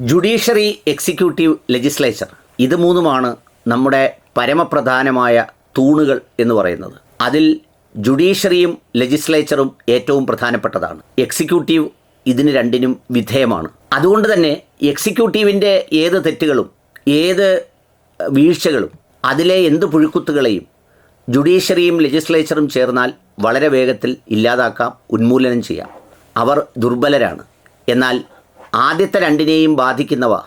Judiciary executive legislature. ഇത് മൂന്നുമാണ് നമ്മുടെ പരമപ്രധാനമായ തൂണുകൾ എന്ന് പറയുന്നത്. അതിൽ ജുഡീഷ്യറിയും ലെജിസ്ലേച്ചറും ഏറ്റവും പ്രധാനപ്പെട്ടതാണ്. എക്സിക്യൂട്ടീവ് ഇതിന് രണ്ടിനും വിധേയമാണ്. അതുകൊണ്ട് തന്നെ എക്സിക്യൂട്ടീവിന്റെ ഏത് തെറ്റുകളും ഏത് വീഴ്ചകളും അതിലെ എന്ത് പുഴുക്കുത്തുകളെയും ജുഡീഷ്യറിയും ലെജിസ്ലേച്ചറും ചേർന്നാൽ വളരെ വേഗത്തിൽ ഇല്ലാതാക്കാം ഉന്മൂലനം ചെയ്യാം. അവർ ദുർബലരാണ്. എന്നാൽ ആദ്യത്തെ രണ്ടിനെയും ബാധിക്കുന്നവ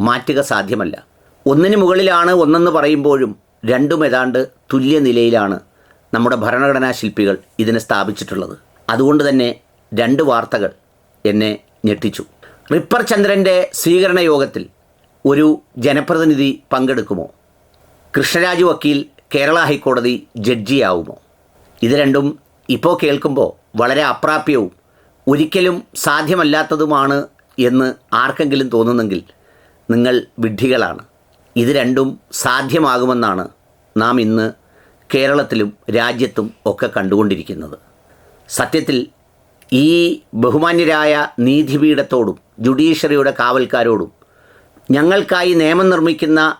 മാറ്റുക സാധ്യമല്ല. ഒന്നിന് മുകളിലാണ് ഒന്നെന്ന് പറയുമ്പോഴും രണ്ടും ഏതാണ്ട് തുല്യ നിലയിലാണ് നമ്മുടെ ഭരണഘടനാ ശില്പികൾ ഇതിനെ സ്ഥാപിച്ചിട്ടുള്ളത്. അതുകൊണ്ട് തന്നെ രണ്ട് വാർത്തകൾ എന്നെ ഞെട്ടിച്ചു. റിപ്പർ ചന്ദ്രന്റെ സ്വീകരണ യോഗത്തിൽ ഒരു ജനപ്രതിനിധി പങ്കെടുക്കുമോ? കൃഷ്ണരാജ് വക്കീൽ കേരള ഹൈക്കോടതി ജഡ്ജിയാവുമോ? ഇത് രണ്ടും ഇപ്പോൾ കേൾക്കുമ്പോൾ വളരെ അപ്രാപ്യവും ഒരിക്കലും സാധ്യമല്ലാത്തതുമാണ് എന്ന് ആർക്കെങ്കിലും തോന്നുന്നെങ്കിൽ നിങ്ങൾ വിഡ്ഢികളാണ്. ഇത് രണ്ടും സാധ്യമാകുമെന്നാണ് നാം ഇന്ന് കേരളത്തിലും രാജ്യത്തും ഒക്കെ കണ്ടുകൊണ്ടിരിക്കുന്നത്. സത്യത്തിൽ ഈ ബഹുമാന്യരായ നീതിപീഠത്തോടും ജുഡീഷ്യറിയുടെ കാവൽക്കാരോടും ഞങ്ങൾക്കായി നിയമം നിർമ്മിക്കുന്ന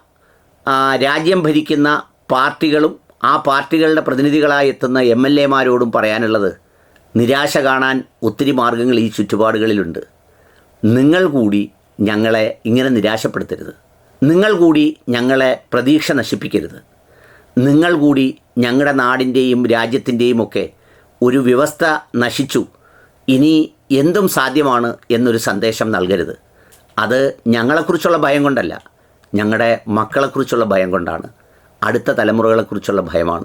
രാജ്യം ഭരിക്കുന്ന പാർട്ടികളും ആ പാർട്ടികളുടെ പ്രതിനിധികളായി എത്തുന്ന എം എൽ എമാരോടും പറയാനുള്ളത് നിരാശ കാണാൻ ഒത്തിരി മാർഗങ്ങൾ ഈ ചുറ്റുപാടുകളിലുണ്ട്. നിങ്ങൾ കൂടി ഞങ്ങളെ ഇങ്ങനെ നിരാശപ്പെടുത്തരുത്. നിങ്ങൾ കൂടി ഞങ്ങളെ പ്രതീക്ഷ നശിപ്പിക്കരുത്. നിങ്ങൾ കൂടി ഞങ്ങളുടെ നാടിന്റെയും രാജ്യത്തിന്റെയും ഒക്കെ ഒരു വ്യവസ്ഥ നശിച്ചു. ഇനി എന്തും സാധ്യമാണ് എന്നൊരു സന്ദേശം നൽകരുത്. അത് ഞങ്ങളെക്കുറിച്ചുള്ള ഭയം കൊണ്ടല്ല ഞങ്ങളുടെ മക്കളെക്കുറിച്ചുള്ള ഭയം കൊണ്ടാണ് അടുത്ത തലമുറകളെക്കുറിച്ചുള്ള ഭയമാണ്.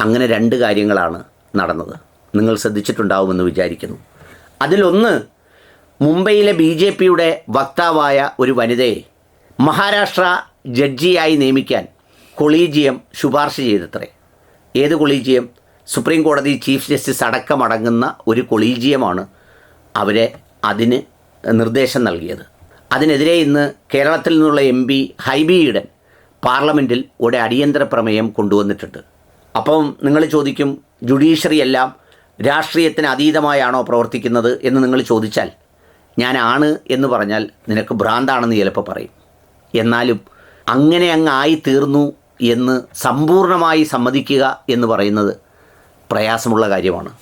അങ്ങനെ രണ്ട് കാര്യങ്ങളാണ് നടന്നത്. നിങ്ങൾ ശ്രദ്ധിച്ചിട്ടുണ്ടാവുമെന്ന് വിചാരിക്കുന്നു. അതിലൊന്ന് മുംബൈയിലെ ബി ജെ പിയുടെ വക്താവായ ഒരു വനിതയെ മഹാരാഷ്ട്ര ജഡ്ജിയായി നിയമിക്കാൻ കൊളീജിയം ശുപാർശ ചെയ്തത്രേ. ഏത് കൊളീജിയം? സുപ്രീം കോടതി ചീഫ് ജസ്റ്റിസ് അടക്കമടങ്ങുന്ന ഒരു കൊളീജിയമാണ് അവരെ അതിന് നിർദ്ദേശം നൽകിയത്. അതിനെതിരെ ഇന്ന് കേരളത്തിൽ നിന്നുള്ള എം പി ഹൈബി ഈഡൻ പാർലമെന്റിൽ ഒരു അടിയന്തര പ്രമേയം കൊണ്ടുവന്നിട്ടുണ്ട്. അപ്പം നിങ്ങൾ ചോദിക്കും ജുഡീഷ്യറി എല്ലാം രാഷ്ട്രീയത്തിന് അതീതമായാണോ പ്രവർത്തിക്കുന്നത് എന്ന് നിങ്ങൾ ചോദിച്ചാൽ ഞാൻ ആണ് എന്ന് പറഞ്ഞാൽ നിനക്ക് ഭ്രാന്താണെന്ന് ചിലപ്പോൾ പറയും. എന്നാലും അങ്ങനെ അങ്ങ് ആയിത്തീർന്നു എന്ന് സമ്പൂർണമായി സമ്മതിക്കുക എന്ന് പറയുന്നത് പ്രയാസമുള്ള കാര്യമാണ്.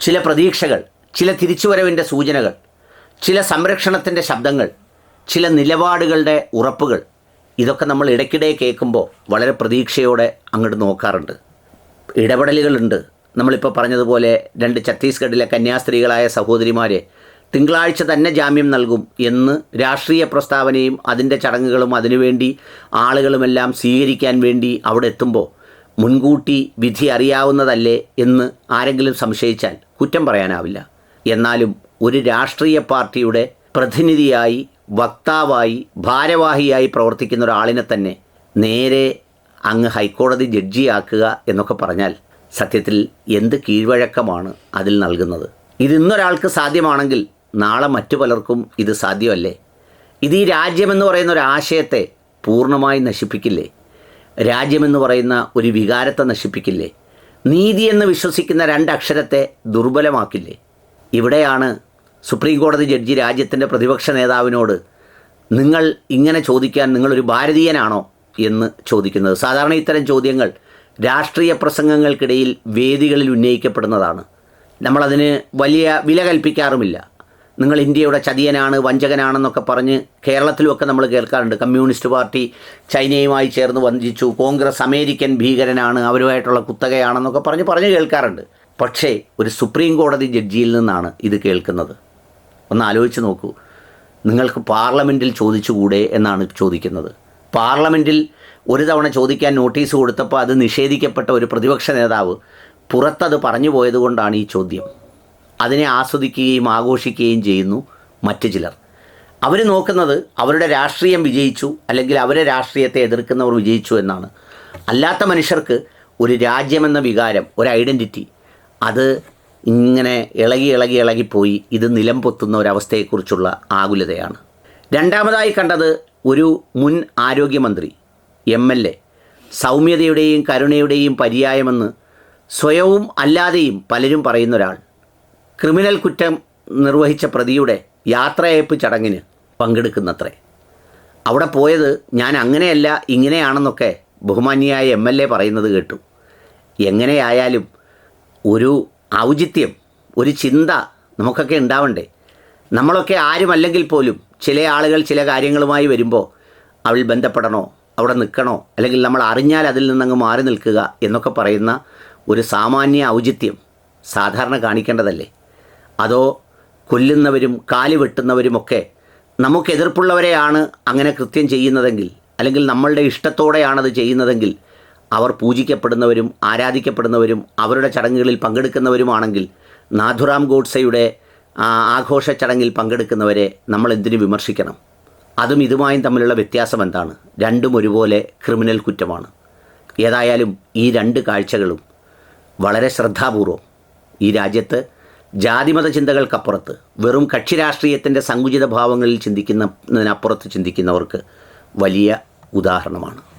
ചില പ്രതീക്ഷകൾ ചില തിരിച്ചുവരവിന്റെ സൂചനകൾ ചില സംരക്ഷണത്തിന്റെ ശബ്ദങ്ങൾ ചില നിലപാടുകളുടെ ഉറപ്പുകൾ ഇതൊക്കെ നമ്മൾ ഇടയ്ക്കിടെ കേൾക്കുമ്പോൾ വളരെ പ്രതീക്ഷയോടെ അങ്ങോട്ട് നോക്കാറുണ്ട്. ഇടപെടലുകളുണ്ട്. നമ്മളിപ്പോൾ പറഞ്ഞതുപോലെ രണ്ട് ഛത്തീസ്ഗഡിലെ കന്യാസ്ത്രീകളായ സഹോദരിമാരെ തിങ്കളാഴ്ച തന്നെ ജാമ്യം നൽകും എന്ന് രാഷ്ട്രീയ പ്രസ്താവനയും അതിന്റെ ചടങ്ങുകളും അതിനുവേണ്ടി ആളുകളുമെല്ലാം സ്വീകരിക്കാൻ വേണ്ടി അവിടെ എത്തുമ്പോൾ മുൻകൂട്ടി വിധി അറിയാവുന്നതല്ലേ എന്ന് ആരെങ്കിലും സംശയിച്ചാൽ കുറ്റം പറയാനാവില്ല. എന്നാലും ഒരു രാഷ്ട്രീയ പാർട്ടിയുടെ പ്രതിനിധിയായി വക്താവായി ഭാരവാഹിയായി പ്രവർത്തിക്കുന്ന ഒരാളിനെ തന്നെ നേരെ അങ്ങ് ഹൈക്കോടതി ജഡ്ജിയാക്കുക എന്നൊക്കെ പറഞ്ഞാൽ സത്യത്തിൽ എന്ത് കീഴ്വഴക്കമാണ് അതിൽ നൽകുന്നത്. ഇതിന്നൊരാൾക്ക് സാധ്യമാണെങ്കിൽ നാളെ മറ്റു പലർക്കും ഇത് സാധ്യമല്ലേ? ഇത് ഈ രാജ്യമെന്ന് പറയുന്ന ഒരു ആശയത്തെ പൂർണമായി നശിപ്പിക്കില്ലേ? രാജ്യമെന്ന് പറയുന്ന ഒരു വികാരത്തെ നശിപ്പിക്കില്ലേ? നീതി എന്ന് വിശ്വസിക്കുന്ന രണ്ടക്ഷരത്തെ ദുർബലമാക്കില്ലേ? ഇവിടെയാണ് സുപ്രീം കോടതി ജഡ്ജി രാജ്യത്തിന്റെ പ്രതിപക്ഷ നേതാവിനോട് നിങ്ങൾ ഇങ്ങനെ ചോദിക്കാൻ നിങ്ങളൊരു ഭാരതീയനാണോ എന്ന് ചോദിക്കുന്നത്. സാധാരണ ഇത്തരം ചോദ്യങ്ങൾ രാഷ്ട്രീയ പ്രസംഗങ്ങൾക്കിടയിൽ വേദികളിൽ ഉന്നയിക്കപ്പെടുന്നതാണ്. നമ്മളതിന് വലിയ വില കൽപ്പിക്കാറുമില്ല. നിങ്ങൾ ഇന്ത്യയുടെ ചതിയനാണ് വഞ്ചകനാണെന്നൊക്കെ പറഞ്ഞ് കേരളത്തിലുമൊക്കെ നമ്മൾ കേൾക്കാറുണ്ട്. കമ്മ്യൂണിസ്റ്റ് പാർട്ടി ചൈനയുമായി ചേർന്ന് വഞ്ചിച്ചു. കോൺഗ്രസ് അമേരിക്കൻ ഭീകരനാണ് അവരുമായിട്ടുള്ള കുത്തകയാണെന്നൊക്കെ പറഞ്ഞ് പറഞ്ഞ് കേൾക്കാറുണ്ട്. പക്ഷേ ഒരു സുപ്രീം കോടതി ജഡ്ജിയിൽ നിന്നാണ് ഇത് കേൾക്കുന്നത്. ഒന്ന് ആലോചിച്ച് നോക്കൂ. നിങ്ങൾക്ക് പാർലമെന്റിൽ ചോദിച്ചുകൂടെ എന്നാണ് ചോദിക്കുന്നത്. പാർലമെന്റിൽ ഒരു തവണ ചോദിക്കാൻ നോട്ടീസ് കൊടുത്തപ്പോൾ അത് നിഷേധിക്കപ്പെട്ട ഒരു പ്രതിപക്ഷ നേതാവ് പുറത്തത് പറഞ്ഞു പോയതുകൊണ്ടാണ് ഈ ചോദ്യം. അതിനെ ആസ്വദിക്കുകയും ആഘോഷിക്കുകയും ചെയ്യുന്നു മറ്റു ചിലർ. അവർ നോക്കുന്നത് അവരുടെ രാഷ്ട്രീയം വിജയിച്ചു അല്ലെങ്കിൽ അവരെ രാഷ്ട്രീയത്തെ എതിർക്കുന്നവർ വിജയിച്ചു എന്നാണ്. അല്ലാത്ത മനുഷ്യർക്ക് ഒരു രാജ്യമെന്ന വികാരം ഒരു ഐഡന്റിറ്റി അത് ഇങ്ങനെ ഇളകി ഇളകി ഇളകിപ്പോയി ഇത് നിലം പൊത്തുന്ന ഒരവസ്ഥയെക്കുറിച്ചുള്ള ആകുലതയാണ്. രണ്ടാമതായി കണ്ടത് ഒരു മുൻ ആരോഗ്യമന്ത്രി എം എൽ എ. സൗമ്യതയുടെയും കരുണയുടെയും പര്യായമെന്ന് സ്വയവും അല്ലാതെയും പലരും പറയുന്ന ഒരാൾ ക്രിമിനൽ കുറ്റം നിർവഹിച്ച പ്രതിയുടെ യാത്രയയപ്പ് ചടങ്ങിന് പങ്കെടുക്കുന്നത്രേ. അവിടെ പോയത് ഞാൻ അങ്ങനെയല്ല ഇങ്ങനെയാണെന്നൊക്കെ ബഹുമാന്യായ എം എൽ എ പറയുന്നത് കേട്ടു. എങ്ങനെയായാലും ഒരു ഔചിത്യം ഒരു ചിന്ത നമുക്കൊക്കെ ഉണ്ടാവണ്ടേ. നമ്മളൊക്കെ ആരുമല്ലെങ്കിൽ പോലും ചില ആളുകൾ ചില കാര്യങ്ങളുമായി വരുമ്പോൾ അവൾ ബന്ധപ്പെടണോ അവിടെ നിൽക്കണോ അല്ലെങ്കിൽ നമ്മൾ അറിഞ്ഞാൽ അതിൽ നിന്നങ്ങ് മാറി നിൽക്കുക എന്നൊക്കെ പറയുന്ന ഒരു സാമാന്യ ഔചിത്യം സാധാരണ കാണിക്കേണ്ടതല്ലേ? അതോ കൊല്ലുന്നവരും കാലി വെട്ടുന്നവരുമൊക്കെ നമുക്ക് എതിർപ്പുള്ളവരെയാണ് അങ്ങനെ കൃത്യം ചെയ്യുന്നതെങ്കിൽ അല്ലെങ്കിൽ നമ്മളുടെ ഇഷ്ടത്തോടെയാണത് ചെയ്യുന്നതെങ്കിൽ അവർ പൂജിക്കപ്പെടുന്നവരും ആരാധിക്കപ്പെടുന്നവരും അവരുടെ ചടങ്ങുകളിൽ പങ്കെടുക്കുന്നവരുമാണെങ്കിൽ നാഥുറാം ഗോഡ്സയുടെ ആഘോഷ ചടങ്ങിൽ പങ്കെടുക്കുന്നവരെ നമ്മൾ എന്തിനു വിമർശിക്കണം? അതും ഇതുമായും തമ്മിലുള്ള വ്യത്യാസം എന്താണ്? രണ്ടും ഒരുപോലെ ക്രിമിനൽ കുറ്റമാണ്. ഏതായാലും ഈ രണ്ട് കാഴ്ചകളും വളരെ ശ്രദ്ധാപൂർവം ഈ രാജ്യത്ത് ജാതിമത ചിന്തകൾക്കപ്പുറത്ത് വെറും കക്ഷി രാഷ്ട്രീയത്തിന്റെ സങ്കുചിത ഭാവങ്ങളിൽ ചിന്തിക്കുന്നതിനപ്പുറത്ത് ചിന്തിക്കുന്നവർക്ക് വലിയ ഉദാഹരണമാണ്.